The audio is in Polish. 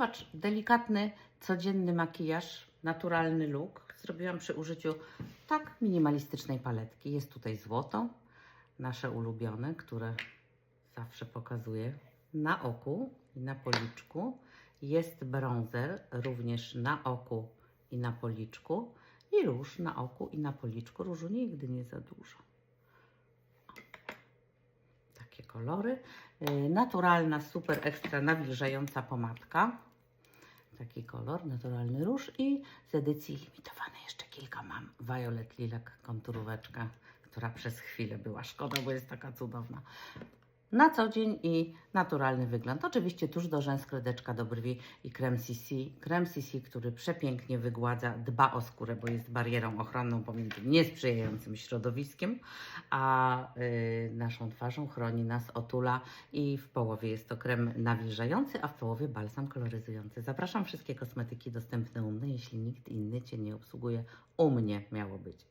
Zobacz, delikatny, codzienny makijaż, naturalny look. Zrobiłam przy użyciu tak minimalistycznej paletki. Jest tutaj złoto, nasze ulubione, które zawsze pokazuję na oku i na policzku. Jest bronzer również na oku i na policzku. I róż na oku i na policzku. Różu nigdy nie za dużo. Takie kolory. Yy, Naturalna, super ekstra nawilżająca pomadka. Taki kolor, naturalny róż i z edycji limitowanej jeszcze kilka mam. Violet Lilac konturóweczka, która przez chwilę była szkoda, bo jest taka cudowna. Na co dzień i naturalny wygląd. Oczywiście tuż do rzęs, kredeczka do brwi i krem CC. Krem CC, który przepięknie wygładza, dba o skórę, bo jest barierą ochronną pomiędzy niesprzyjającym środowiskiem, a y, naszą twarzą chroni nas, otula i w połowie jest to krem nawilżający, a w połowie balsam koloryzujący. Zapraszam wszystkie kosmetyki dostępne u mnie, jeśli nikt inny Cię nie obsługuje. U mnie miało być.